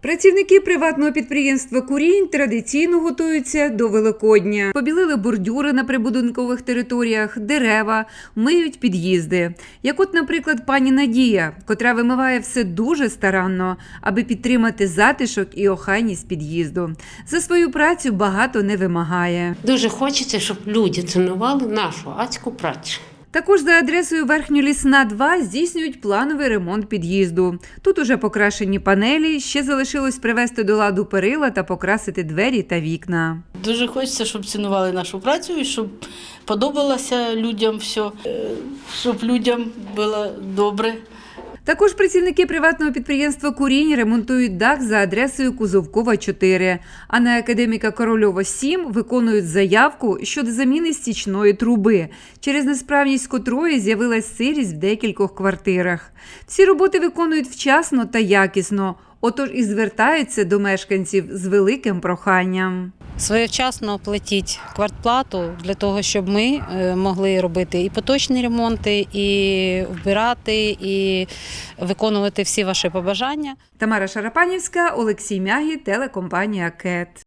Працівники приватного підприємства Курінь традиційно готуються до Великодня. Побілили бордюри на прибудинкових територіях, дерева, миють під'їзди. Як от, наприклад, пані Надія, котра вимиває все дуже старанно, аби підтримати затишок і охайність під'їзду. За свою працю багато не вимагає. Дуже хочеться, щоб люди цінували нашу адську працю. Також за адресою Верхньолісна 2 здійснюють плановий ремонт під'їзду. Тут уже покрашені панелі, ще залишилось привести до ладу перила та покрасити двері та вікна. Дуже хочеться, щоб цінували нашу працю і щоб подобалося людям все, е, щоб людям було добре. Також працівники приватного підприємства Курінь ремонтують дах за адресою Кузовкова 4, а на академіка Корольова 7 виконують заявку щодо заміни стічної труби, через несправність котрої з'явилась сирість в декількох квартирах. Всі роботи виконують вчасно та якісно, отож і звертаються до мешканців з великим проханням. Своєчасно платіть квартплату для того, щоб ми е, могли робити і поточні ремонти, і вбирати, і виконувати всі ваші побажання. Тамара Шарапанівська, Олексій Мягі, телекомпанія КЕТ.